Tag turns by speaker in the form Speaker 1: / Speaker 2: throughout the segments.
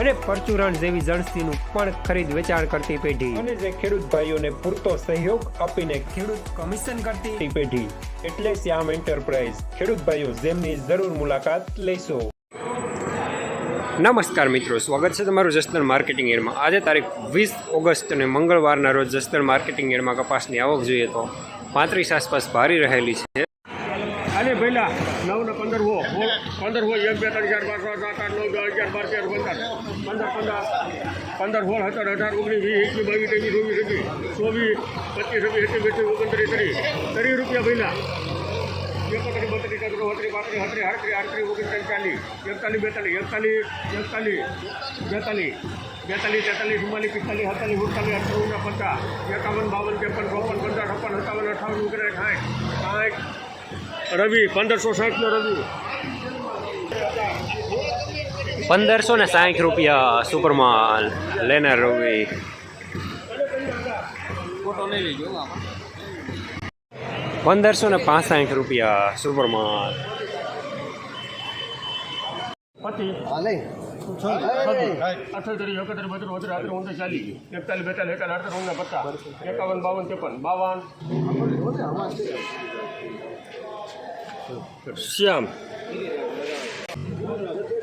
Speaker 1: અને પરચુરણ જેવી જણસીનું પણ ખરીદ વેચાણ કરતી પેઢી. અને જે ખેડૂત ભાઈઓને પૂરતો સહયોગ આપીને ખેડૂત કમિશન કરતી પેઢી. એટલે શ્યામ એન્ટરપ્રાઇઝ. ખેડૂત ભાઈઓ જેમની જરૂર મુલાકાત લેશો. નમસ્કાર મિત્રો સ્વાગત છે તમારું જસદણ માર્કેટિંગ એરમાં આજે તારીખ વીસ ઓગસ્ટ અને મંગળવારના રોજ જસદણ માર્કેટિંગ એરમાં કપાસની આવક જોઈએ તો પાંત્રીસ આસપાસ ભારી રહેલી છે.
Speaker 2: અરે પહેલા નવ ને પંદર હો હો, પંદર હો એક બે ત્રણ ચાર પાંચ છ સાત આઠ નવ દસ અગિયાર બાર તેર પંદર પંદર પંદર પંદર સોળ સત્તર અઢાર ઓગણીસ વીસ એકવીસ બાવીસ ત્રેવીસ ચોવીસ એકવીસ ચોવીસ પચીસ છવ્વીસ એકવીસ બેત્રીસ ઓગણત્રીસ ત્રીસ ત્રીસ રૂપિયા પહેલા એકત્રીસ બત્રીસ તેત્રીસ બત્રીસ પાંત્રીસ છત્રીસ આડત્રીસ આડત્રીસ ઓગણત્રીસ ચાલીસ એકતાલીસ બેતાલીસ એકતાલીસ એકતાલીસ બેતાલીસ બેતાલીસ તેતાલીસ ચુમ્માલીસ પિસ્તાલીસ સત્તાલીસ સુડતાલીસ અઠાવન પચાસ એકાવન બાવન ત્રેપન ચોપન પંચાવન છપ્પન સત્તાવન અઠાવન ઓગણસાઠ સાઠ સાઠ રવિ પંદરસો સાઠનો રવિ.
Speaker 1: પંદરસો ને સાઠ રૂપિયા સુપરમાલ લેનાર રવિ. પંદરસો ને પાસઠ રૂપિયા સુપરમાલ.
Speaker 2: એકાવન બાવન ત્રેપન. બાવન. શ્યામ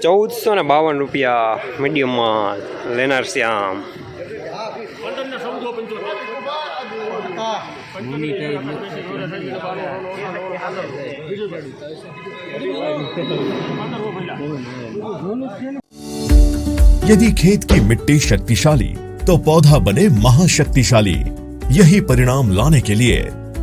Speaker 1: ચૌદસો ને બાવન રૂપિયા મીડિયમ માલ લેનાર શ્યામ
Speaker 2: પંદર ને ચૌદસો પંચોતેર
Speaker 3: यदि खेत की मिट्टी शक्तिशाली तो पौधा बने महाशक्तिशाली यही परिणाम लाने के लिए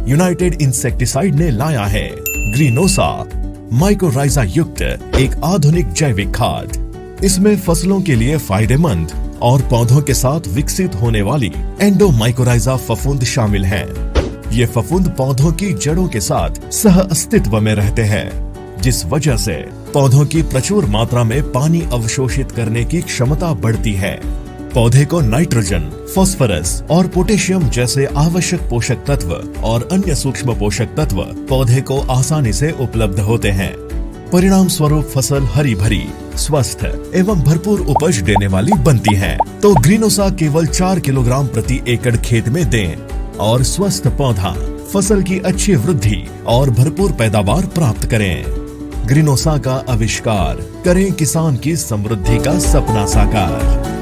Speaker 3: यूनाइटेड इंसेक्टिसाइड ने लाया है ग्रीनोसा माइक्रोराइजा युक्त एक आधुनिक जैविक खाद इसमें फ़सलों के लिए फ़ायदेमंद और पौधों के साथ विकसित होने वाली एंडो एंडोमाइकोराइजा फफूंद शामिल हैं। ये फफूंद पौधों की जड़ों के साथ सह अस्तित्व में रहते हैं, जिस वजह से पौधों की प्रचुर मात्रा में पानी अवशोषित करने की क्षमता बढ़ती है पौधे को नाइट्रोजन, फास्फोरस और पोटेशियम जैसे आवश्यक पोषक तत्व और अन्य सूक्ष्म पोषक तत्व पौधे को आसानी से उपलब्ध होते हैं। परिणाम स्वरूप फ़सल हरी भरी स्वस्थ एवं भरपूर उपज देने वाली बनती है। तो ग्रीनोसा केवल चार किलोग्राम प्रति एकड़ खेत में दें और स्वस्थ पौधा, फ़सल की अच्छी वृद्धि और भरपूर पैदावार प्राप्त करें। ग्रीनोसा का आविष्कार करें किसान की समृद्धि का सपना साकार।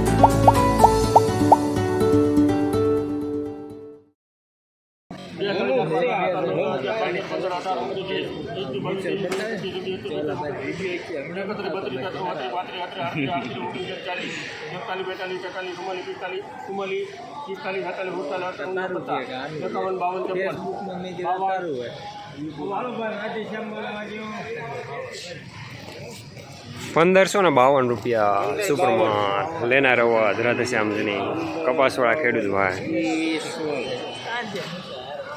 Speaker 1: પંદરસો ને બાવન રૂપિયા સુપરમાલ લેનાર અવાજ રાધેશ્યામજીની કપાસવાળા ખેડૂત ભાઈ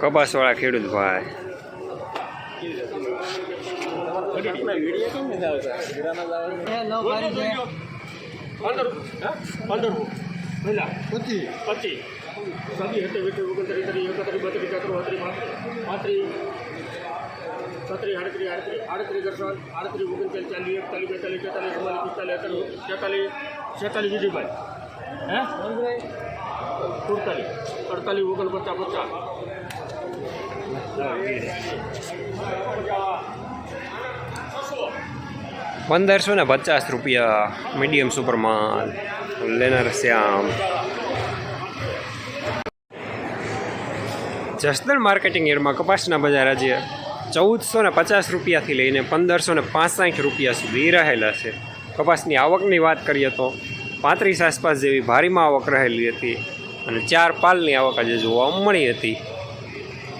Speaker 1: કપાસવાળા ખેડૂત ભાઈ
Speaker 2: પચીસ પચીસ છત્રીસ આડત્રીસ આડત્રીસ આડત્રીસ દર્શન આડત્રીસ ઓગણચાલીસ ચાલીસ એકતાલીસ બેતાલીસ તેતાલીસ ચુમ્માલીસ પિસ્તાલીસ તેતાલીસ છેતાલીસ વિજયભાઈ હે સુડતાલીસ અડતાલીસ ઓગણપચાસ પચાસ
Speaker 1: પંદરસો ને પચાસ રૂપિયા મીડિયમ સુપરમાલ લેનાર શ્યામ જસદણ માર્કેટિંગ યાર્ડમાં કપાસના બજાર આજે ચૌદસો ને પચાસ રૂપિયાથી લઈને પંદરસો ને પાંસઠ રૂપિયા સુધી રહેલા છે. કપાસની આવકની વાત કરીએ તો પાંત્રીસ આસપાસ જેવી ભારીમાં આવક રહેલી હતી અને ચાર પાલની આવક આજે જોવા મળી હતી.